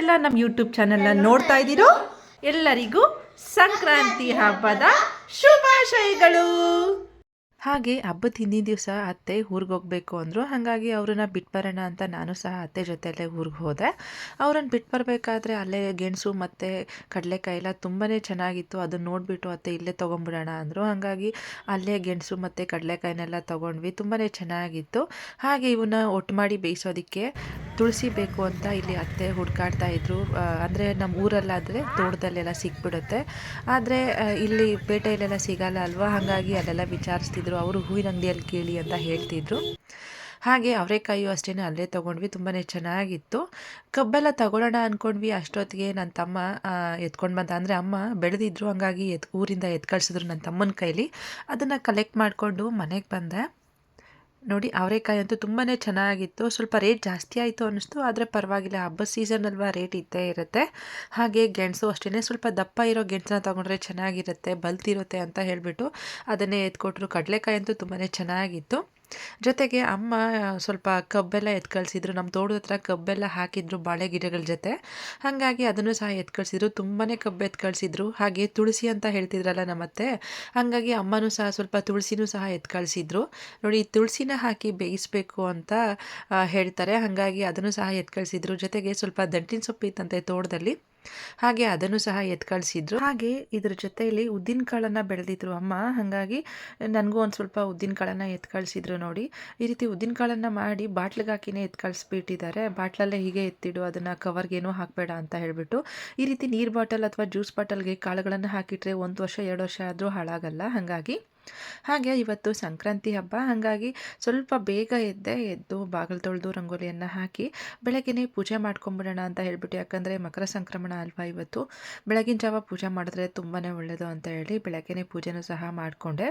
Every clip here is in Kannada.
ಯಾರೆಲ್ಲ ನಮ್ಮ ಯೂಟ್ಯೂಬ್ ಚಾನೆಲ್ನ ನೋಡ್ತಾ ಇದ್ದೀರೋ ಎಲ್ಲರಿಗೂ ಸಂಕ್ರಾಂತಿ ಹಬ್ಬದ ಶುಭಾಶಯಗಳು. ಹಾಗೆ ಹಬ್ಬದ ಹಿಂದಿನ ದಿವಸ ಅತ್ತೆ ಊರಿಗೆ ಹೋಗಬೇಕು ಅಂದರು. ಹಾಗಾಗಿ ಅವ್ರನ್ನ ಬಿಟ್ಟು ಬರೋಣ ಅಂತ ನಾನು ಸಹ ಅತ್ತೆ ಜೊತೆಯಲ್ಲೇ ಊರಿಗೆ ಹೋದೆ. ಅವ್ರನ್ನ ಬಿಟ್ಟು ಬರಬೇಕಾದ್ರೆ ಅಲ್ಲೇ ಗೆಣಸು ಮತ್ತು ಕಡಲೆಕಾಯಿ ಎಲ್ಲ ತುಂಬಾ ಚೆನ್ನಾಗಿತ್ತು. ಅದನ್ನ ನೋಡಿಬಿಟ್ಟು ಅತ್ತೆ ಇಲ್ಲೇ ತೊಗೊಂಬಿಡೋಣ ಅಂದರು. ಹಾಗಾಗಿ ಅಲ್ಲೇ ಗೆಣಸು ಮತ್ತು ಕಡಲೆಕಾಯಿನೆಲ್ಲ ತೊಗೊಂಡ್ವಿ. ತುಂಬಾ ಚೆನ್ನಾಗಿತ್ತು. ಹಾಗೆ ಇವನ್ನ ಒಟ್ಟು ಮಾಡಿ ಬೇಯಿಸೋದಕ್ಕೆ ತುಳಸಿ ಬೇಕು ಅಂತ ಇಲ್ಲಿ ಅತ್ತೆ ಹುಡ್ಕಾಡ್ತಾ ಇದ್ರು. ಅಂದರೆ ನಮ್ಮ ಊರಲ್ಲಾದರೆ ತೋಟದಲ್ಲೆಲ್ಲ ಸಿಕ್ಬಿಡುತ್ತೆ. ಆದರೆ ಇಲ್ಲಿ ಪೇಟೆಯಲ್ಲೆಲ್ಲ ಸಿಗಲ್ಲ ಅಲ್ವಾ? ಹಾಗಾಗಿ ಅಲ್ಲೆಲ್ಲ ವಿಚಾರಿಸ್ತಿದ್ರು. ಅವರು ಹೂವಿನ ಅಂಗಡಿಯಲ್ಲಿ ಕೇಳಿ ಅಂತ ಹೇಳ್ತಿದ್ರು. ಹಾಗೆ ಅವರೆಕಾಯಿಯು ಅಷ್ಟೇ ಅಲ್ಲೇ ತೊಗೊಂಡ್ವಿ. ತುಂಬಾ ಚೆನ್ನಾಗಿತ್ತು. ಕಬ್ಬೆಲ್ಲ ತಗೊಳ್ಳೋಣ ಅಂದ್ಕೊಂಡ್ವಿ ಅಷ್ಟೊತ್ತಿಗೆ ನನ್ನ ತಮ್ಮ ಎತ್ಕೊಂಡು ಬಂದ. ಅಂದರೆ ಅಮ್ಮ ಬೆಳೆದಿದ್ರು. ಹಾಗಾಗಿ ಎತ್, ಊರಿಂದ ಎತ್ಕಳ್ಸಿದ್ರು ನನ್ನ ತಮ್ಮನ ಕೈಲಿ. ಅದನ್ನು ಕಲೆಕ್ಟ್ ಮಾಡಿಕೊಂಡು ಮನೆಗೆ ಬಂದೆ. ನೋಡಿ ಅವರೆಕಾಯಿ ಅಂತೂ ತುಂಬಾ ಚೆನ್ನಾಗಿತ್ತು. ಸ್ವಲ್ಪ ರೇಟ್ ಜಾಸ್ತಿ ಆಯಿತು ಅನ್ನಿಸ್ತು. ಆದರೆ ಪರವಾಗಿಲ್ಲ ಹಬ್ಬದ ಸೀಸನ್ ಅಲ್ವಾ ರೇಟ್ ಇದ್ದೇ ಇರುತ್ತೆ. ಹಾಗೆ ಗೆಣಸು ಅಷ್ಟೇ ಸ್ವಲ್ಪ ದಪ್ಪ ಇರೋ ಗೆಣಸನ್ನ ತೊಗೊಂಡ್ರೆ ಚೆನ್ನಾಗಿರುತ್ತೆ, ಬಲ್ತಿರುತ್ತೆ ಅಂತ ಹೇಳಿಬಿಟ್ಟು ಅದನ್ನೇ ಎತ್ಕೊಟ್ರು. ಕಡಲೆಕಾಯಿ ಅಂತೂ ತುಂಬಾ ಚೆನ್ನಾಗಿತ್ತು. ಜೊತೆಗೆ ಅಮ್ಮ ಸ್ವಲ್ಪ ಕಬ್ಬೆಲ್ಲ ಎತ್ಕಳ್ಸಿದ್ರು. ಕಳಿಸಿದ್ರು ನಮ್ಮ ತೋಟದ ಹತ್ರ ಕಬ್ಬೆಲ್ಲ ಹಾಕಿದ್ರು ಬಾಳೆ ಗಿಡಗಳ ಜೊತೆ. ಹಾಗಾಗಿ ಅದನ್ನು ಸಹ ಎತ್ಕಳ್ಸಿದ್ರು. ಕಳಿಸಿದ್ರು ತುಂಬಾ ಕಬ್ಬು ಎತ್ಕಳ್ಸಿದ್ರು. ಹಾಗೆ ತುಳಸಿ ಅಂತ ಹೇಳ್ತಿದ್ರಲ್ಲ ನಮ್ಮತ್ತೆ, ಹಾಗಾಗಿ ಅಮ್ಮನೂ ಸಹ ಸ್ವಲ್ಪ ತುಳಸಿನೂ ಸಹ ಎತ್ಕಳ್ಸಿದ್ರು. ಕಳಿಸಿದ್ರು ನೋಡಿ ತುಳಸಿನ ಹಾಕಿ ಬೇಯಿಸಬೇಕು ಅಂತ ಹೇಳ್ತಾರೆ. ಹಾಗಾಗಿ ಅದನ್ನು ಸಹ ಎತ್ಕಳ್ಸಿದ್ರು. ಕಳಿಸಿದ್ರು ಜೊತೆಗೆ ಸ್ವಲ್ಪ ದಂಟಿನ ಸೊಪ್ಪು ಇತ್ತಂತೆ ತೋಟದಲ್ಲಿ. ಹಾಗೆ ಅದನ್ನು ಸಹ ಎತ್ಕಳಿಸಿದ್ರು. ಹಾಗೆ ಇದ್ರ ಜೊತೆಯಲ್ಲಿ ಉದ್ದಿನ ಕಾಳನ್ನ ಬೆಳೆದಿದ್ರು ಅಮ್ಮ. ಹಾಗಾಗಿ ನನಗೂ ಒಂದು ಸ್ವಲ್ಪ ಉದ್ದಿನ ಕಾಳನ್ನ ಎತ್ಕಳಿಸಿದ್ರು ನೋಡಿ. ಈ ರೀತಿ ಉದ್ದಿನ ಕಾಳನ್ನ ಮಾಡಿ ಬಾಟ್ಲಿಗೆ ಹಾಕಿನೇ ಎತ್ಕಳಿಸ್ಬಿಟ್ಟಿದ್ದಾರೆ. ಬಾಟ್ಲಲ್ಲೇ ಹೀಗೆ ಎತ್ತಿಡು, ಅದನ್ನು ಕವರ್ಗೇನೂ ಹಾಕಬೇಡ ಅಂತ ಹೇಳಿಬಿಟ್ಟು ಈ ರೀತಿ ನೀರು ಬಾಟಲ್ ಅಥವಾ ಜ್ಯೂಸ್ ಬಾಟಲ್ಗೆ ಕಾಳುಗಳನ್ನು ಹಾಕಿಟ್ರೆ ಒಂದು ವರ್ಷ, ಎರಡು ವರ್ಷ ಆದರೂ ಹಾಳಾಗಲ್ಲ. ಹಾಗಾಗಿ ಹಾಗೆ ಇವತ್ತು ಸಂಕ್ರಾಂತಿ ಹಬ್ಬ. ಹಾಗಾಗಿ ಸ್ವಲ್ಪ ಬೇಗ ಎದ್ದೆ, ಎದ್ದು ಬಾಗಿಲು ತೊಳೆದು ರಂಗೋಲಿಯನ್ನು ಹಾಕಿ ಬೆಳಗ್ಗೆನೇ ಪೂಜೆ ಮಾಡ್ಕೊಂಬಿಡೋಣ ಅಂತ ಹೇಳ್ಬಿಟ್ಟು, ಯಾಕಂದರೆ ಮಕರ ಸಂಕ್ರಮಣ ಅಲ್ವಾ ಇವತ್ತು. ಬೆಳಗಿನ ಜಾವ ಪೂಜೆ ಮಾಡಿದ್ರೆ ತುಂಬಾ ಒಳ್ಳೆಯದು ಅಂತ ಹೇಳಿ ಬೆಳಗ್ಗೆನೇ ಪೂಜೆನೂ ಸಹ ಮಾಡಿಕೊಂಡೆ.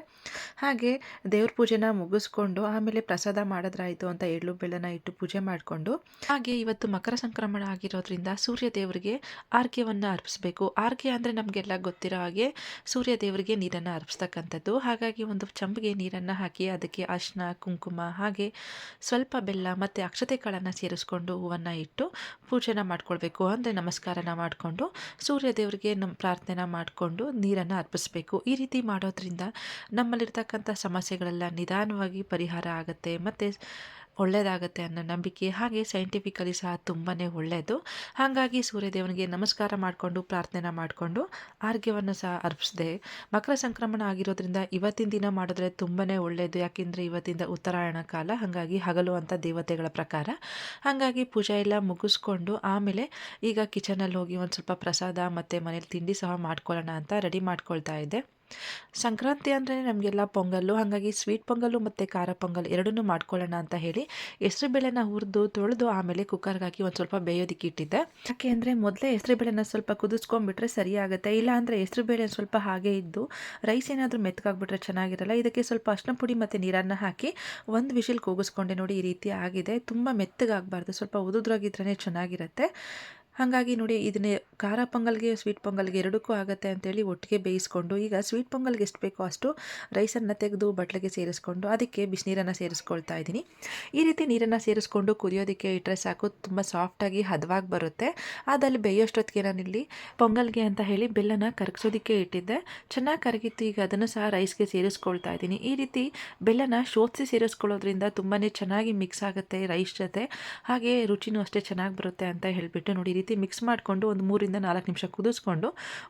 ಹಾಗೆ ದೇವ್ರ ಪೂಜೆನ ಮುಗಿಸ್ಕೊಂಡು ಆಮೇಲೆ ಪ್ರಸಾದ ಮಾಡಿದ್ರಾಯಿತು ಅಂತ ಎಳ್ಳು ಬೆಲ್ಲನ ಇಟ್ಟು ಪೂಜೆ ಮಾಡಿಕೊಂಡು, ಹಾಗೆ ಇವತ್ತು ಮಕರ ಸಂಕ್ರಮಣ ಆಗಿರೋದ್ರಿಂದ ಸೂರ್ಯ ದೇವರಿಗೆ ಆರ್ಘ್ಯವನ್ನು ಅರ್ಪಿಸಬೇಕು. ಆರ್ಕೆ ಅಂದರೆ ನಮಗೆಲ್ಲ ಗೊತ್ತಿರೋ ಹಾಗೆ ಸೂರ್ಯ ದೇವರಿಗೆ ನೀರನ್ನು ಅರ್ಪಿಸ್ತಕ್ಕಂಥದ್ದು. ಹಾಗಾಗಿ ಒಂದು ಚಂಬಿಗೆ ನೀರನ್ನು ಹಾಕಿ ಅದಕ್ಕೆ ಅರಿಶಿನ ಕುಂಕುಮ ಹಾಗೆ ಸ್ವಲ್ಪ ಬೆಲ್ಲ ಮತ್ತು ಅಕ್ಷತೆ ಕಾಳನ್ನು ಸೇರಿಸ್ಕೊಂಡು ಹೂವನ್ನು ಇಟ್ಟು ಪೂಜೆನ ಮಾಡ್ಕೊಳ್ಬೇಕು. ಅಂದರೆ ನಮಸ್ಕಾರನ ಮಾಡಿಕೊಂಡು ಸೂರ್ಯ ದೇವರಿಗೆ ನಮ್ಮ ಪ್ರಾರ್ಥನೆ ಮಾಡಿಕೊಂಡು ನೀರನ್ನು ಅರ್ಪಿಸಬೇಕು. ಈ ರೀತಿ ಮಾಡೋದ್ರಿಂದ ನಮ್ಮಲ್ಲಿರ್ತಕ್ಕಂಥ ಸಮಸ್ಯೆಗಳೆಲ್ಲ ನಿಧಾನವಾಗಿ ಪರಿಹಾರ ಆಗುತ್ತೆ. ಮತ್ತು ಒಳ್ಳೆಯದಾಗತ್ತೆ ಅನ್ನೋ ನಂಬಿಕೆ ಹಾಗೆ ಸೈಂಟಿಫಿಕಲಿ ಸಹ ತುಂಬಾ ಒಳ್ಳೆಯದು ಹಾಗಾಗಿ ಸೂರ್ಯದೇವನಿಗೆ ನಮಸ್ಕಾರ ಮಾಡಿಕೊಂಡು ಪ್ರಾರ್ಥನೆ ಮಾಡಿಕೊಂಡು ಆರೋಗ್ಯವನ್ನು ಸಹ ಅರ್ಪಿಸಿದೆ. ಮಕರ ಸಂಕ್ರಮಣ ಆಗಿರೋದ್ರಿಂದ ಇವತ್ತಿನ ದಿನ ಮಾಡಿದ್ರೆ ತುಂಬಾ ಒಳ್ಳೆಯದು ಯಾಕೆಂದರೆ ಇವತ್ತಿಂದ ಉತ್ತರಾಯಣ ಕಾಲ. ಹಾಗಾಗಿ ಹಗಲು ಅಂತ ದೇವತೆಗಳ ಪ್ರಕಾರ. ಹಾಗಾಗಿ ಪೂಜೆ ಎಲ್ಲ ಮುಗಿಸ್ಕೊಂಡು ಆಮೇಲೆ ಈಗ ಕಿಚನಲ್ಲಿ ಹೋಗಿ ಒಂದು ಸ್ವಲ್ಪ ಪ್ರಸಾದ ಮತ್ತು ಮನೇಲಿ ತಿಂಡಿ ಸಹ ಮಾಡ್ಕೊಳ್ಳೋಣ ಅಂತ ರೆಡಿ ಮಾಡ್ಕೊಳ್ತಾ ಇದ್ದೆ. ಸಂಕ್ರಾಂತಿ ಅಂದರೆ ನಮಗೆಲ್ಲ ಪೊಂಗಲ್ಲು, ಹಾಗಾಗಿ ಸ್ವೀಟ್ ಪೊಂಗಲ್ಲು ಮತ್ತು ಖಾರ ಪೊಂಗಲ್ ಎರಡನ್ನೂ ಮಾಡ್ಕೊಳ್ಳೋಣ ಅಂತ ಹೇಳಿ ಹೆಸರುಬೇಳೆನ ಹುರಿದು ತೊಳೆದು ಆಮೇಲೆ ಕುಕ್ಕರ್ಗೆ ಹಾಕಿ ಒಂದು ಸ್ವಲ್ಪ ಬೇಯೋದಕ್ಕೆ ಇಟ್ಟಿದ್ದೆ. ಯಾಕೆ ಅಂದರೆ ಮೊದಲೇ ಹೆಸರುಬೇಳೆನ ಸ್ವಲ್ಪ ಕುದಿಸ್ಕೊಂಡ್ಬಿಟ್ರೆ ಸರಿಯಾಗುತ್ತೆ ಇಲ್ಲ ಅಂದರೆ ಹೆಸರುಬೇಳೆ ಸ್ವಲ್ಪ ಹಾಗೆ ಇದ್ದು ರೈಸ್ ಏನಾದರೂ ಮೆತ್ತಗಾಗ್ಬಿಟ್ರೆ ಚೆನ್ನಾಗಿರಲ್ಲ. ಇದಕ್ಕೆ ಸ್ವಲ್ಪ ಅರ್ಶಿನ ಪುಡಿ ಮತ್ತು ನೀರನ್ನು ಹಾಕಿ ಒಂದು ವಿಷಿಲ್ ಕೂಗಿಸ್ಕೊಂಡೆ ನೋಡಿ ಈ ರೀತಿ ಆಗಿದೆ. ತುಂಬ ಮೆತ್ತಗಾಗಬಾರ್ದು. ಸ್ವಲ್ಪ ಉದುದ್ರಾಗಿದ್ರೇ ಚೆನ್ನಾಗಿರುತ್ತೆ. ಹಾಗಾಗಿ ನೋಡಿ, ಇದನ್ನೇ ಖಾರ ಪೊಂಗಲ್ಗೆ ಸ್ವೀಟ್ ಪೊಂಗಲ್ಗೆ ಎರಡಕ್ಕೂ ಆಗುತ್ತೆ ಅಂತೇಳಿ ಒಟ್ಟಿಗೆ ಬೇಯಿಸ್ಕೊಂಡು, ಈಗ ಸ್ವೀಟ್ ಪೊಂಗಲ್ಗೆ ಎಷ್ಟು ಬೇಕೋ ಅಷ್ಟು ರೈಸನ್ನು ತೆಗೆದು ಬಟ್ಲಿಗೆ ಸೇರಿಸ್ಕೊಂಡು ಅದಕ್ಕೆ ಬಿಸಿನೀರನ್ನು ಸೇರಿಸ್ಕೊಳ್ತಾ ಇದ್ದೀನಿ. ಈ ರೀತಿ ನೀರನ್ನು ಸೇರಿಸ್ಕೊಂಡು ಕುದಿಯೋದಕ್ಕೆ ಇಟ್ಟರೆ ಸಾಕು, ತುಂಬ ಸಾಫ್ಟಾಗಿ ಹದವಾಗಿ ಬರುತ್ತೆ. ಅದಲ್ಲಿ ಬೇಯೋಷ್ಟೊತ್ತಿಗೆ ನಾನಿಲ್ಲಿ ಪೊಂಗಲ್ಗೆ ಅಂತ ಹೇಳಿ ಬೆಲ್ಲನ ಕರಗಿಸೋದಕ್ಕೆ ಇಟ್ಟಿದ್ದೆ. ಚೆನ್ನಾಗಿ ಕರಗಿತ್ತು, ಈಗ ಅದನ್ನು ಸಹ ರೈಸ್ಗೆ ಸೇರಿಸ್ಕೊಳ್ತಾ ಇದ್ದೀನಿ. ಈ ರೀತಿ ಬೆಲ್ಲನ ಶೋಧಿಸಿ ಸೇರಿಸ್ಕೊಳ್ಳೋದ್ರಿಂದ ತುಂಬಾ ಚೆನ್ನಾಗಿ ಮಿಕ್ಸ್ ಆಗುತ್ತೆ ರೈಸ್ ಜೊತೆ. ಹಾಗೆ ರುಚಿನೂ ಅಷ್ಟೇ ಚೆನ್ನಾಗಿ ಬರುತ್ತೆ ಅಂತ ಹೇಳಿಬಿಟ್ಟು ನೋಡಿ ರೀತಿ ಮಿಕ್ಸ್ ಮಾಡಿಕೊಂಡು ಒಂದು ಮೂರಿಂದ ನಾಲ್ಕು ನಿಮಿಷ ಕುದಿಸ್ಕೊಂಡು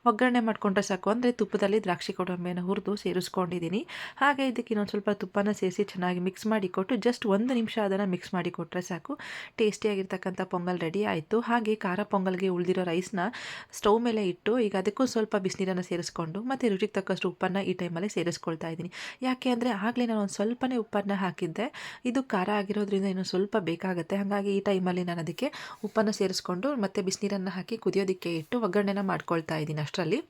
ಒಗ್ಗರಣೆ ಮಾಡಿಕೊಂಡ್ರೆ ಸಾಕು. ಅಂದರೆ ತುಪ್ಪದಲ್ಲಿ ದ್ರಾಕ್ಷಿ ಕೊಡಂಬೆಯನ್ನು ಹುರಿದು ಸೇರಿಸ್ಕೊಂಡಿದ್ದೀನಿ ಹಾಗೆ ಇದಕ್ಕೆ ಇನ್ನೊಂದು ಸ್ವಲ್ಪ ತುಪ್ಪನ ಸೇರಿಸಿ ಚೆನ್ನಾಗಿ ಮಿಕ್ಸ್ ಮಾಡಿ ಕೊಟ್ಟು ಜಸ್ಟ್ ಒಂದು ನಿಮಿಷ ಅದನ್ನು ಮಿಕ್ಸ್ ಮಾಡಿ ಕೊಟ್ಟರೆ ಸಾಕು. ಟೇಸ್ಟಿಯಾಗಿರ್ತಕ್ಕಂಥ ಪೊಂಗಲ್ ರೆಡಿ ಆಯಿತು. ಹಾಗೆ ಖಾರ ಪೊಂಗಲ್ಗೆ ಉಳಿದಿರೋ ರೈಸ್ನ ಸ್ಟವ್ ಮೇಲೆ ಇಟ್ಟು ಈಗ ಅದಕ್ಕೂ ಸ್ವಲ್ಪ ಬಿಸಿನೀರನ್ನು ಸೇರಿಸ್ಕೊಂಡು ಮತ್ತು ರುಚಿಗೆ ತಕ್ಕಷ್ಟು ಉಪ್ಪನ್ನು ಈ ಟೈಮಲ್ಲಿ ಸೇರಿಸ್ಕೊಳ್ತಾ ಇದ್ದೀನಿ ಯಾಕೆ ಅಂದರೆ ಆಗಲೇ ನಾನು ಒಂದು ಸ್ವಲ್ಪನೇ ಉಪ್ಪನ್ನ ಹಾಕಿದ್ದೆ. ಇದು ಖಾರ ಆಗಿರೋದ್ರಿಂದ ಇನ್ನೂ ಸ್ವಲ್ಪ ಬೇಕಾಗುತ್ತೆ. ಹಾಗಾಗಿ ಈ ಟೈಮಲ್ಲಿ ನಾನು ಅದಕ್ಕೆ ಉಪ್ಪನ್ನು ಸೇರಿಸ್ಕೊಂಡು ಮತ್ತು ಬಿಸಿನೀರನ್ನು ಹಾಕಿ ಕುದಿಯೋದಕ್ಕೆ ಇಟ್ಟು ಒಗ್ಗರಣೆನ ಮಾಡ್ಕೊಳ್ತಾ ಇದ್ದೀನಿ ಅಷ್ಟರಲ್ಲಿ.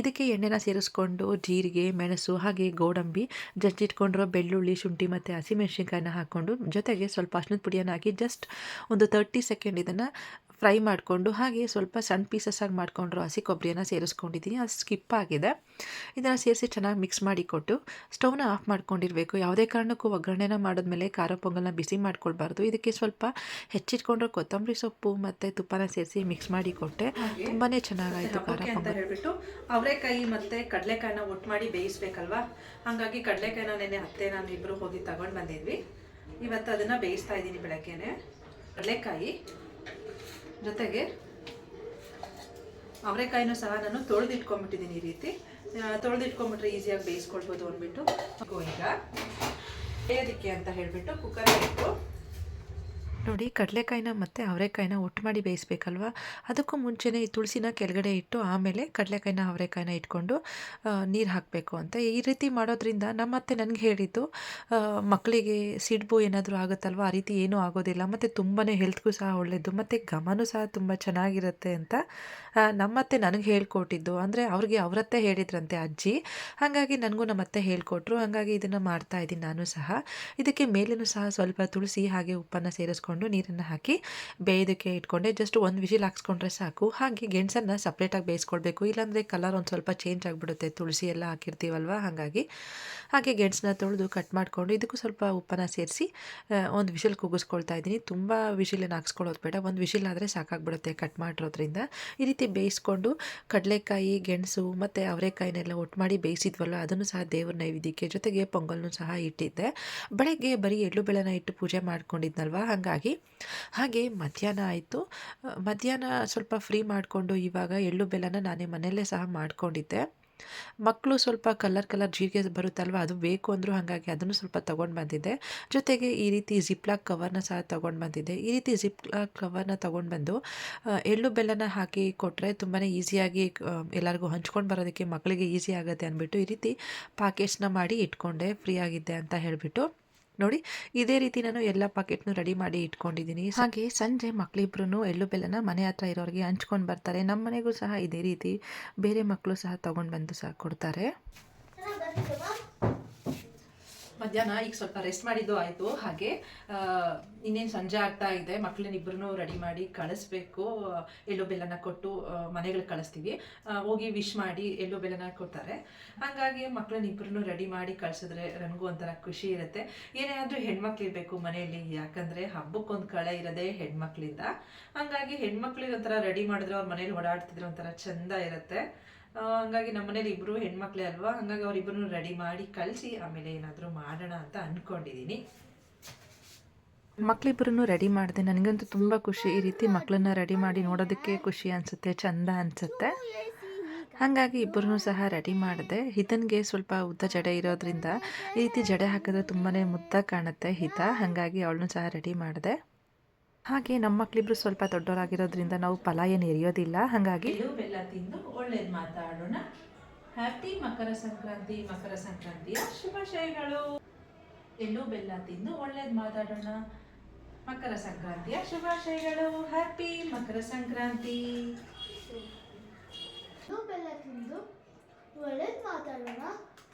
ಇದಕ್ಕೆ ಎಣ್ಣೆನ ಸೇರಿಸ್ಕೊಂಡು ಜೀರಿಗೆ, ಮೆಣಸು ಹಾಗೆ ಗೋಡಂಬಿ, ಜಜ್ಜಿಟ್ಕೊಂಡಿರೋ ಬೆಳ್ಳುಳ್ಳಿ, ಶುಂಠಿ ಮತ್ತು ಹಸಿಮೆಣಸಿನ್ಕಾಯಿನ ಹಾಕ್ಕೊಂಡು ಜೊತೆಗೆ ಸ್ವಲ್ಪ ಅರ್ಶಿನದ ಪುಡಿಯನ್ನು ಹಾಕಿ ಜಸ್ಟ್ ಒಂದು ತರ್ಟಿ ಸೆಕೆಂಡ್ ಇದನ್ನು ಫ್ರೈ ಮಾಡಿಕೊಂಡು ಹಾಗೆ ಸ್ವಲ್ಪ ಸಣ್ಣ ಪೀಸಸ್ ಆಗಿ ಮಾಡಿಕೊಂಡ್ರು ಹಸಿ ಕೊಬ್ಬರಿಯನ್ನು ಸೇರಿಸ್ಕೊಂಡಿದ್ದೀನಿ. ಅದು ಸ್ಕಿಪ್ ಆಗಿದೆ. ಇದನ್ನು ಸೇರಿಸಿ ಚೆನ್ನಾಗಿ ಮಿಕ್ಸ್ ಮಾಡಿ ಕೊಟ್ಟು ಸ್ಟವ್ನ ಆಫ್ ಮಾಡ್ಕೊಂಡಿರಬೇಕು. ಯಾವುದೇ ಕಾರಣಕ್ಕೂ ಒಗ್ಗರಣೆನ ಮಾಡಿದ್ಮೇಲೆ ಖಾರ ಪೊಂಗಲ್ನ ಬಿಸಿ ಮಾಡ್ಕೊಳ್ಬಾರ್ದು. ಇದಕ್ಕೆ ಸ್ವಲ್ಪ ಹೆಚ್ಚಿಟ್ಕೊಂಡ್ರೆ ಕೊತ್ತಂಬರಿ ಸೊಪ್ಪು ಮತ್ತು ತುಪ್ಪನ ಸೇರಿಸಿ ಮಿಕ್ಸ್ ಮಾಡಿ ಕೊಟ್ಟೆ. ತುಂಬಾ ಚೆನ್ನಾಗಾಯಿತು ಖಾರ ಅಂತ ಪೊಂಗಲ್. ಹೇಳ್ಬಿಟ್ಟು ಅವರೆಕಾಯಿ ಮತ್ತು ಕಡಲೆಕಾಯಿನ ಒಟ್ಟು ಮಾಡಿ ಬೇಯಿಸ್ಬೇಕಲ್ವಾ? ಹಾಗಾಗಿ ಕಡಲೆಕಾಯಿನ ನೆನೆ ಅತ್ತೆ ನಾನು ಇಬ್ಬರು ಹೋಗಿ ತಗೊಂಡು ಬಂದಿದ್ವಿ. ಇವತ್ತು ಅದನ್ನು ಬೇಯಿಸ್ತಾ ಇದ್ದೀನಿ ಬೆಳಗ್ಗೆನೆ. ಕಡಲೆಕಾಯಿ. ಜೊತೆಗೆ ಅವರೆಕಾಯಿನೂ ಸಹ ನಾನು ತೊಳೆದಿಟ್ಕೊಂಡ್ಬಿಟ್ಟಿದ್ದೀನಿ ಈ ರೀತಿ. ತೊಳೆದಿಟ್ಕೊಂಡ್ಬಿಟ್ರೆ ಈಸಿಯಾಗಿ ಬೇಯಿಸ್ಕೊಳ್ಬೋದು ಅಂದ್ಬಿಟ್ಟು. ಈಗ ಬೇಯೋದಕ್ಕೆ ಅಂತ ಹೇಳಿಬಿಟ್ಟು ಕುಕ್ಕರ್ ಇಟ್ಟು ನೋಡಿ, ಕಡಲೆಕಾಯಿನ ಮತ್ತು ಅವರೆಕಾಯಿನ ಒಟ್ಟು ಮಾಡಿ ಬೇಯಿಸ್ಬೇಕಲ್ವ? ಅದಕ್ಕೂ ಮುಂಚೆನೇ ಈ ತುಳಸಿನ ಕೆಳಗಡೆ ಇಟ್ಟು ಆಮೇಲೆ ಕಡಲೆಕಾಯಿನ ಅವರೆಕಾಯಿನ ಇಟ್ಕೊಂಡು ನೀರು ಹಾಕಬೇಕು ಅಂತ. ಈ ರೀತಿ ಮಾಡೋದ್ರಿಂದ ನಮ್ಮ ಅತ್ತೆ ನನಗೆ ಹೇಳಿದ್ದು ಮಕ್ಕಳಿಗೆ ಸಿಡ್ಬು ಏನಾದರೂ ಆಗುತ್ತಲ್ವ? ಆ ರೀತಿ ಏನೂ ಆಗೋದಿಲ್ಲ. ಮತ್ತು ತುಂಬಾ ಹೆಲ್ತ್ಗೂ ಸಹ ಒಳ್ಳೆಯದು ಮತ್ತು ಗಮನೂ ಸಹ ತುಂಬ ಚೆನ್ನಾಗಿರುತ್ತೆ ಅಂತ ನಮ್ಮ ನಮ್ಮತ್ತೆ ನನಗೆ ಹೇಳ್ಕೊಟ್ಟಿದ್ದು. ಅಂದರೆ ಅವ್ರಿಗೆ ಅವರತ್ತೆ ಹೇಳಿದ್ರಂತೆ ಅಜ್ಜಿ. ಹಾಗಾಗಿ ನನಗೂ ನಮ್ಮತ್ತೆ ಹೇಳ್ಕೊಟ್ರು. ಹಾಗಾಗಿ ಇದನ್ನು ಮಾಡ್ತಾ ಇದ್ದೀನಿ ನಾನು ಸಹ. ಇದಕ್ಕೆ ಮೇಲೇನೂ ಸಹ ಸ್ವಲ್ಪ ತುಳಸಿ ಹಾಗೆ ಉಪ್ಪನ್ನು ಸೇರಿಸ್ಕೊಂಡು ನೀರನ್ನು ಹಾಕಿ ಬೇಯೋದಕ್ಕೆ ಇಟ್ಕೊಂಡೆ ಜಸ್ಟ್ ಒಂದು ವಿಷಿಲ್ ಹಾಕ್ಸ್ಕೊಂಡ್ರೆ ಸಾಕು. ಹಾಗೆ ಗೆಣಸನ್ನು ಸಪ್ರೇಟಾಗಿ ಬೇಯಿಸ್ಕೊಳ್ಬೇಕು ಇಲ್ಲಾಂದರೆ ಕಲರ್ ಒಂದು ಸ್ವಲ್ಪ ಚೇಂಜ್ ಆಗಿಬಿಡುತ್ತೆ. ತುಳಸಿ ಎಲ್ಲ ಹಾಕಿರ್ತೀವಲ್ವ? ಹಾಗಾಗಿ. ಹಾಗೆ ಗೆಣಸನ್ನ ತೊಳೆದು ಕಟ್ ಮಾಡಿಕೊಂಡು ಇದಕ್ಕೂ ಸ್ವಲ್ಪ ಉಪ್ಪನ್ನು ಸೇರಿಸಿ ಒಂದು ವಿಷಲ್ ಕೂಗಿಸ್ಕೊಳ್ತಾ ಇದ್ದೀನಿ. ತುಂಬ ವಿಷಿಲನ್ನು ಹಾಕ್ಸ್ಕೊಳ್ಳೋದು ಬೇಡ. ಒಂದು ವಿಷಿಲ್ ಆದರೆ ಸಾಕಾಗ್ಬಿಡುತ್ತೆ ಕಟ್ ಮಾಡಿರೋದ್ರಿಂದ. ಈ ರೀತಿ ಬೇಯಿಸ್ಕೊಂಡು ಕಡಲೆಕಾಯಿ, ಗೆಣಸು ಮತ್ತು ಅವರೆಕಾಯಿನೆಲ್ಲ ಒಟ್ಟು ಮಾಡಿ ಬೇಯಿಸಿದ್ವಲ್ಲ, ಅದನ್ನು ಸಹ ದೇವ್ರ ನೈವೇದ್ಯಕ್ಕೆ ಜೊತೆಗೆ ಪೊಂಗಲ್ನು ಸಹ ಇಟ್ಟಿದ್ದೆ. ಬೆಳಗ್ಗೆ ಬರೀ ಎಳ್ಳು ಬೆಳೆನ ಇಟ್ಟು ಪೂಜೆ ಮಾಡ್ಕೊಂಡಿದ್ನಲ್ವ? ಹಾಗಾಗಿ ಹಾಗೆ ಮಧ್ಯಾಹ್ನ ಆಯಿತು. ಮಧ್ಯಾಹ್ನ ಸ್ವಲ್ಪ ಫ್ರೀ ಮಾಡಿಕೊಂಡು ಇವಾಗ ಎಳ್ಳು ಬೆಲ್ಲನ ನಾನೇ ಮನೆಯಲ್ಲೇ ಸಹ ಮಾಡಿಕೊಂಡಿದ್ದೆ. ಮಕ್ಕಳು ಸ್ವಲ್ಪ ಕಲರ್ ಕಲರ್ ಜೀರಿಗೆ ಬರುತ್ತಲ್ವ, ಅದು ಬೇಕು ಅಂದರೂ ಹಾಗಾಗಿ ಅದನ್ನು ಸ್ವಲ್ಪ ತೊಗೊಂಡು ಬಂದಿದ್ದೆ. ಜೊತೆಗೆ ಈ ರೀತಿ ಜಿಪ್ಲಾಕ್ ಕವರ್ನ ಸಹ ತೊಗೊಂಡು ಬಂದಿದ್ದೆ. ಈ ರೀತಿ ಜಿಪ್ಲಾಕ್ ಕವರ್ನ ತೊಗೊಂಡು ಬಂದು ಎಳ್ಳು ಬೆಲ್ಲನ ಹಾಕಿ ಕೊಟ್ಟರೆ ತುಂಬಾ ಈಸಿಯಾಗಿ ಎಲ್ಲರಿಗೂ ಹಂಚ್ಕೊಂಡು ಬರೋದಕ್ಕೆ ಮಕ್ಕಳಿಗೆ ಈಸಿ ಆಗುತ್ತೆ ಅಂದ್ಬಿಟ್ಟು ಈ ರೀತಿ ಪ್ಯಾಕೇಜ್ನ ಮಾಡಿ ಇಟ್ಕೊಂಡೆ ಫ್ರೀ ಆಗಿದ್ದೆ ಅಂತ ಹೇಳಿಬಿಟ್ಟು. ನೋಡಿ ಇದೇ ರೀತಿ ನಾನು ಎಲ್ಲ ಪಾಕೆಟ್ನು ರೆಡಿ ಮಾಡಿ ಇಟ್ಕೊಂಡಿದ್ದೀನಿ. ಹಾಗೆ ಸಂಜೆ ಮಕ್ಕಳಿಬ್ರು ಎಳ್ಳು ಬೆಲ್ಲನ ಮನೆ ಹತ್ರ ಇರೋರಿಗೆ ಹಂಚ್ಕೊಂಡು ಬರ್ತಾರೆ. ನಮ್ಮ ಮನೆಗೂ ಸಹ ಇದೇ ರೀತಿ. ಬೇರೆ ಮಕ್ಕಳು ಸಹ ತೊಗೊಂಡು ಬಂದು ಸಹ ಕೊಡ್ತಾರೆ. ಮಧ್ಯಾಹ್ನ ಈಗ ಸ್ವಲ್ಪ ರೆಸ್ಟ್ ಮಾಡಿದ್ದು ಆಯಿತು. ಹಾಗೆ ಇನ್ನೇನು ಸಂಜೆ ಆಗ್ತಾ ಇದೆ. ಮಕ್ಕಳನ್ನಿಬ್ಬರನ್ನು ರೆಡಿ ಮಾಡಿ ಕಳಿಸ್ಬೇಕು. ಎಳ್ಳು ಬೆಲ್ಲನ ಕೊಟ್ಟು ಮನೆಗಳಿಗೆ ಕಳಿಸ್ತೀವಿ. ಹೋಗಿ ವಿಶ್ ಮಾಡಿ ಎಳ್ಳು ಬೆಲ್ಲನ ಕೊಡ್ತಾರೆ. ಹಾಗಾಗಿ ಮಕ್ಕಳನ್ನಿಬ್ಬರನ್ನು ರೆಡಿ ಮಾಡಿ ಕಳಿಸಿದ್ರೆ ನನಗೂ ಒಂಥರ ಖುಷಿ ಇರುತ್ತೆ. ಏನೇ ಆದರೂ ಹೆಣ್ಮಕ್ಳು ಇರಬೇಕು ಮನೆಯಲ್ಲಿ. ಯಾಕಂದರೆ ಹಬ್ಬಕ್ಕೊಂದು ಕಳೆ ಇರೋದೇ ಹೆಣ್ಮಕ್ಳಿಂದ. ಹಾಗಾಗಿ ಹೆಣ್ಮಕ್ಳಿಗೆ ಒಂಥರ ರೆಡಿ ಮಾಡಿದ್ರೆ ಅವ್ರ ಮನೇಲಿ ಓಡಾಡ್ತಿದ್ರೆ ಒಂಥರ ಚಂದ ಇರುತ್ತೆ. ಹಂಗಾಗಿ ನಮ್ಮ ಮನೇಲಿ ಇಬ್ಬರು ಹೆಣ್ಮಕ್ಳೇ ಅಲ್ವಾ? ಹಂಗಾಗಿ ಅವರಿಬ್ಬರನ್ನು ರೆಡಿ ಮಾಡಿ ಕಳಿಸಿ, ಆಮೇಲೆ ಏನಾದರೂ ಮಾಡೋಣ ಅಂತ ಅಂದ್ಕೊಂಡಿದ್ದೀನಿ ಮಕ್ಕಳಿಬ್ಬರನ್ನು ರೆಡಿ ಮಾಡಿದೆ. ನನಗಂತೂ ತುಂಬ ಖುಷಿ ಈ ರೀತಿ ಮಕ್ಕಳನ್ನ ರೆಡಿ ಮಾಡಿ ನೋಡೋದಕ್ಕೆ ಖುಷಿ ಅನಿಸುತ್ತೆ, ಚಂದ ಅನಿಸುತ್ತೆ. ಹಾಗಾಗಿ ಇಬ್ಬರನ್ನೂ ಸಹ ರೆಡಿ ಮಾಡಿದೆ. ಹಿತನಿಗೆ ಸ್ವಲ್ಪ ಉದ್ದ ಜಡೆ ಇರೋದ್ರಿಂದ ಈ ರೀತಿ ಜಡೆ ಹಾಕಿದ್ರೆ ತುಂಬಾ ಮುದ್ದ ಕಾಣುತ್ತೆ ಹಿತ. ಹಾಗಾಗಿ ಅವಳನ್ನು ಸಹ ರೆಡಿ ಮಾಡಿದೆ. ಹಾಗೆ ನಮ್ಮ ಮಕ್ಕಳಿಬ್ರು ಸ್ವಲ್ಪ ದೊಡ್ಡವರಾಗಿರೋದ್ರಿಂದ ನಾವು ಫಲ ಏನು ಎರಿಯೋದಿಲ್ಲ. ಹಾಗಾಗಿ ಬೆಲ್ಲ ತಿಂದು ಒಳ್ಳೇದು ಮಾತಾಡೋಣ. ಹ್ಯಾಪಿ ಮಕರ ಸಂಕ್ರಾಂತಿ ಮಕರ ಸಂಕ್ರಾಂತಿಯ ಶುಭಾಶಯಗಳು. ಎಲ್ಲೂ ಬೆಲ್ಲ ತಿಂದು ಒಳ್ಳೇದು ಮಾತಾಡೋಣ. ಮಕರ ಸಂಕ್ರಾಂತಿಯ ಶುಭಾಶಯಗಳು. ಹ್ಯಾಪಿ ಮಕರ ಸಂಕ್ರಾಂತಿ. ಬೆಲ್ಲ ತಿಂದು ಒಳ್ಳೇದು ಮಾತಾಡೋಣ.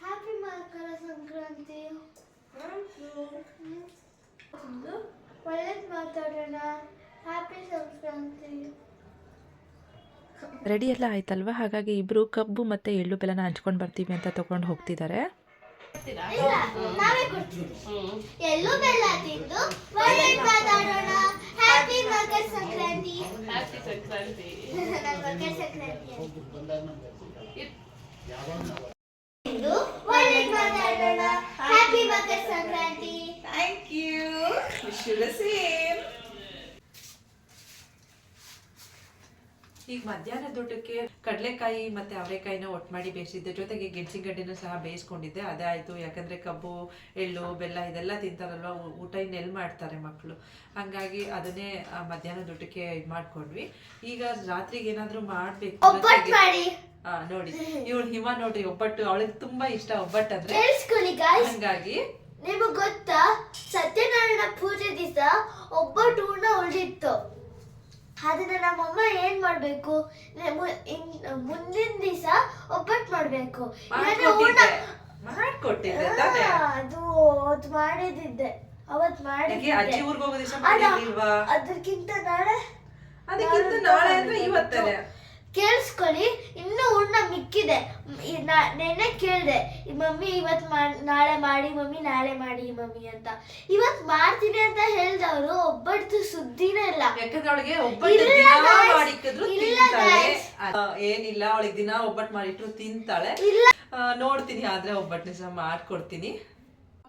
ಹ್ಯಾಪಿ ಮಕರ ಸಂಕ್ರಾಂತಿ. ಒಳ್ಳೇದು ಮಾತಾಡೋಣ. ಹ್ಯಾಪಿ ಸಂಕ್ರಾಂತಿ. ರೆಡಿ ಎಲ್ಲ ಆಯ್ತಲ್ವಾ? ಹಾಗಾಗಿ ಇಬ್ಬರು ಕಬ್ಬು ಮತ್ತು ಎಳ್ಳು ಬೆಲ್ಲನ ಹಂಚ್ಕೊಂಡು ಬರ್ತೀವಿ ಅಂತ ತೊಗೊಂಡು ಹೋಗ್ತಿದ್ದಾರೆ. ಇಲ್ಲ ನಾವೇ ಕೊಡ್ತೀವಿ. ಎಳ್ಳು ಬೆಲ್ಲ ತಿಂದು ಒಳ್ಳೇದು ಮಾತಾಡೋಣ. ಹ್ಯಾಪಿ ಮಕರ ಸಂಕ್ರಾಂತಿ. ಹ್ಯಾಪಿ ಸಂಕ್ರಾಂತಿ. ಮಕರ ಸಂಕ್ರಾಂತಿ ತಿಂದು ಒಳ್ಳೇದು ಮಾತಾಡೋಣ happy Makara Sankranti thank you wish you the same ಈಗ ಮಧ್ಯಾಹ್ನ ಊಟಕ್ಕೆ ಕಡಲೆಕಾಯಿ ಮತ್ತೆ ಅವರೆಕಾಯಿನ ಒಟ್ಟು ಮಾಡಿ ಬೇಯಿಸಿದ್ದೆ. ಜೊತೆಗೆ ಗೆಣಸಿನಗಡ್ಡೆನೂ ಸಹ ಬೇಯಿಸ್ಕೊಂಡಿದ್ದೆ. ಅದೇ ಆಯಿತು ಯಾಕಂದ್ರೆ ಕಬ್ಬು ಎಳ್ಳು ಬೆಲ್ಲ ಇದೆಲ್ಲ ತಿಂತಾರಲ್ವ? ಊಟ ಇನ್ನೆಲ್ಲಿ ಮಾಡ್ತಾರೆ ಮಕ್ಕಳು ಹಂಗಾಗಿ ಅದನ್ನೇ ಮಧ್ಯಾಹ್ನ ಮಧ್ಯಾಹ್ನದ ಊಟಕ್ಕೆ ಇದು ಮಾಡ್ಕೊಂಡ್ವಿ. ಈಗ ರಾತ್ರಿಗೆ ಏನಾದರೂ ಮಾಡಬೇಕು. ನೋಡಿ. ಇವಳು ಹಿಮ ನೋಡ್ರಿ ಒಬ್ಬಟ್ಟು. ಅವಳಿಗೆ ತುಂಬಾ ಇಷ್ಟ ಒಬ್ಬಟ್ಟು ಅಂದ್ರೆ. ಹಂಗಾಗಿ ನಿಮಗೆ ಗೊತ್ತಾ? ಸತ್ಯನಾರಾಯಣ ಪೂಜೆ ದಿವಸ ಒಬ್ಬಟ್ಟು ಉಳಿದಿತ್ತು. ಅದನ್ನ ನಮ್ಮಮ್ಮ ಏನ್ ಮಾಡ್ಬೇಕು? ಮುಂದಿನ ದಿವಸ ಒಬ್ಬಟ್ಟು ಮಾಡ್ಬೇಕು. ಮಾಡ್ಕೊಟ್ಟಿದ್ದೆ. ತಾನೇ. ಅದು ಅದು ಮಾಡಿದಿದ್ದೆ ಅವತ್ ಯಾಕೆ ಅಜ್ಜಿ ಮಾಡಿದ್ದೆ ಊರ್ಗ್ ಹೋಗೋ ದಿವಸ ಅಲ್ಲ, ಮಾಡಿರ್ಲಿಲ್ವಾ ಅದಕ್ಕಿಂತ ನಾಳೆ ಅದಕ್ಕಿಂತ ನಾಳೆ ಅಂದ್ರೆ ಇವತ್ತೇ ಕೇಳಿಸ್ಕೊಳ್ಳಿ. ಇನ್ನೂ ಉಣ್ಣ ಮಿಕ್ಕಿದೆ. ಮ್, ಈ ನಾ- ನೆನ್ನೆ ಕೇಳಿದೆ ಮಮ್ಮಿ ಇವತ್ ಮಾಡ್ ನಾಳೆ ಮಾಡಿ ಮಮ್ಮಿ ನಾಳೆ ಮಾಡಿ ಮಮ್ಮಿ ಅಂತ. ಇವತ್ ಮಾಡ್ತೀನಿ ಅಂತ ಹೇಳ್ದವ್ರು ಒಬ್ಬಟ್ಟು ಸುದ್ದಿನೇ ಇಲ್ಲ ಯಾಕಂದ್ರೆ ಒಬ್ಬಟ್ಟು ದಿನ. ಮಾಡಿಕ್ಕಿದ್ರು ತಿಂತಾಳೆ. ಏನಿಲ್ಲ ಅವಳಿಗೆ ದಿನ ಒಬ್ಬಟ್ಟು ಮಾಡಿಟ್ರು ತಿಂತಾಳೆ ನೋಡ್ತೀನಿ ಆದ್ರೆ ಒಬ್ಬಟ್ಟು ಸಹ ಮಾಡ್ಕೊಡ್ತೀನಿ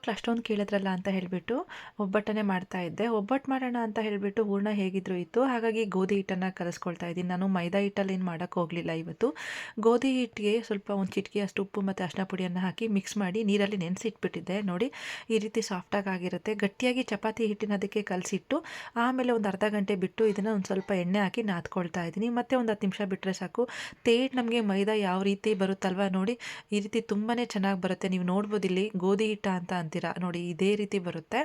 ಮಕ್ಳು ಅಷ್ಟೊಂದು ಕೇಳಿದ್ರಲ್ಲ ಅಂತ ಹೇಳಿಬಿಟ್ಟು ಒಬ್ಬಟ್ಟನ್ನೇ ಮಾಡ್ತಾ ಇದ್ದೆ. ಒಬ್ಬಟ್ಟು ಮಾಡೋಣ ಅಂತ ಹೇಳಿಬಿಟ್ಟು ಹೂರ್ಣ ಹೇಗಿದ್ರು ಇತ್ತು. ಹಾಗಾಗಿ ಗೋಧಿ ಹಿಟ್ಟನ್ನು ಕಲಿಸ್ಕೊಳ್ತಾ ಇದ್ದೀನಿ. ನಾನು ಮೈದಾ ಹಿಟ್ಟಲ್ಲಿ ಏನು ಮಾಡೋಕ್ಕೆ ಹೋಗಲಿಲ್ಲ ಇವತ್ತು. ಗೋಧಿ ಹಿಟ್ಟಿಗೆ ಸ್ವಲ್ಪ ಒಂದು ಚಿಟಿಕೆ, ಅಷ್ಟು ಉಪ್ಪು ಮತ್ತು ಅರಿಶಿನ ಪುಡಿಯನ್ನು ಹಾಕಿ ಮಿಕ್ಸ್ ಮಾಡಿ ನೀರಲ್ಲಿ ನೆನೆಸಿಟ್ಬಿಟ್ಟಿದ್ದೆ. ನೋಡಿ, ಈ ರೀತಿ ಸಾಫ್ಟಾಗಿ ಆಗಿರುತ್ತೆ. ಗಟ್ಟಿಯಾಗಿ ಚಪಾತಿ ಹಿಟ್ಟಿನ ಅದಕ್ಕೆ ಕಲಸಿಟ್ಟು ಆಮೇಲೆ ಒಂದು ಅರ್ಧ ಗಂಟೆ ಬಿಟ್ಟು ಇದನ್ನು ಒಂದು ಸ್ವಲ್ಪ ಎಣ್ಣೆ ಹಾಕಿ ನಾದ್ಕೊಳ್ತಾ ಇದ್ದೀನಿ. ಮತ್ತೆ ಒಂದು ಹತ್ತು ನಿಮಿಷ ಬಿಟ್ಟರೆ ಸಾಕು. ತೇಟ್ ನಮಗೆ ಮೈದಾ ಯಾವ ರೀತಿ ಬರುತ್ತಲ್ವ ನೋಡಿ, ಈ ರೀತಿ ತುಂಬಾ ಚೆನ್ನಾಗಿ ಬರುತ್ತೆ. ನೀವು ನೋಡ್ಬೋದು ಇಲ್ಲಿ ಗೋಧಿ ಹಿಟ್ಟ ಅಂತ ಅಂತೀರಾ ನೋಡಿ ಇದೇ ರೀತಿ ಬರುತ್ತೆ.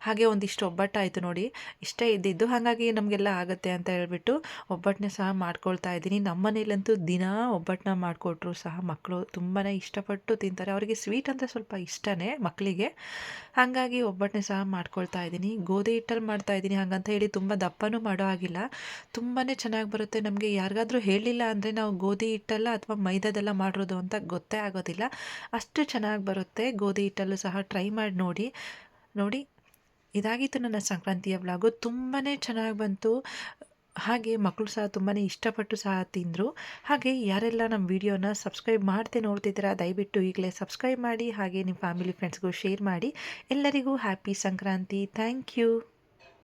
ಹಾಗೆ ಒಂದಿಷ್ಟು ಒಬ್ಬಟ್ಟಾಯಿತು ನೋಡಿ. ಇಷ್ಟೇ ಇದ್ದಿದ್ದು ಹಾಗಾಗಿ ನಮಗೆಲ್ಲ ಆಗುತ್ತೆ ಅಂತ ಹೇಳ್ಬಿಟ್ಟು ಒಬ್ಬಟ್ಟನ್ನ ಸಹ ಮಾಡ್ಕೊಳ್ತಾ ಇದ್ದೀನಿ. ನಮ್ಮ ಮನೇಲಂತೂ ದಿನ ಒಬ್ಬಟ್ಟನ್ನ ಮಾಡಿಕೊಟ್ರು ಸಹ ಮಕ್ಕಳು. ತುಂಬಾ ಇಷ್ಟಪಟ್ಟು ತಿಂತಾರೆ. ಅವರಿಗೆ ಸ್ವೀಟ್ ಅಂದರೆ ಸ್ವಲ್ಪ ಇಷ್ಟನೇ ಮಕ್ಕಳಿಗೆ. ಹಾಗಾಗಿ ಒಬ್ಬಟ್ಟನ್ನ ಸಹ ಮಾಡ್ಕೊಳ್ತಾ ಇದ್ದೀನಿ. ಗೋಧಿ ಹಿಟ್ಟಲ್ಲಿ ಮಾಡ್ತಾ ಇದ್ದೀನಿ ಹಾಗಂತ ಹೇಳಿ ತುಂಬ ದಪ್ಪನೂ ಮಾಡೋ ಹಾಗಿಲ್ಲ. ತುಂಬಾ ಚೆನ್ನಾಗಿ ಬರುತ್ತೆ. ನಮಗೆ ಯಾರಿಗಾದರೂ ಹೇಳಿಲ್ಲ ಅಂದರೆ ನಾವು ಗೋಧಿ ಹಿಟ್ಟಲ್ಲ ಅಥವಾ ಮೈದಾದೆಲ್ಲ ಮಾಡಿರೋದು ಅಂತ ಗೊತ್ತೇ ಆಗೋದಿಲ್ಲ. ಅಷ್ಟು ಚೆನ್ನಾಗಿ ಬರುತ್ತೆ. ಗೋಧಿ ಹಿಟ್ಟಲ್ಲೂ ಸಹ ಟ್ರೈ ಮಾಡಿ ನೋಡಿ. ನೋಡಿ, ಇದಾಗಿತ್ತು ನನ್ನ ಸಂಕ್ರಾಂತಿಯ ವ್ಲಾಗು. ತುಂಬಾ ಚೆನ್ನಾಗಿ ಬಂತು. ಹಾಗೆ ಮಕ್ಕಳು ಸಹ ತುಂಬಾ ಇಷ್ಟಪಟ್ಟು ಸಹ ತಿಂದರು. ಹಾಗೆ ಯಾರೆಲ್ಲ ನಮ್ಮ ವಿಡಿಯೋನ ಸಬ್ಸ್ಕ್ರೈಬ್ ಮಾಡದೆ ನೋಡ್ತಿದ್ದೀರಾ, ದಯವಿಟ್ಟು ಈಗಲೇ ಸಬ್ಸ್ಕ್ರೈಬ್ ಮಾಡಿ, ಹಾಗೆ ನಿಮ್ಮ ಫ್ಯಾಮಿಲಿ ಫ್ರೆಂಡ್ಸ್ಗೂ ಶೇರ್ ಮಾಡಿ. ಎಲ್ಲರಿಗೂ ಹ್ಯಾಪಿ ಸಂಕ್ರಾಂತಿ. Thank you.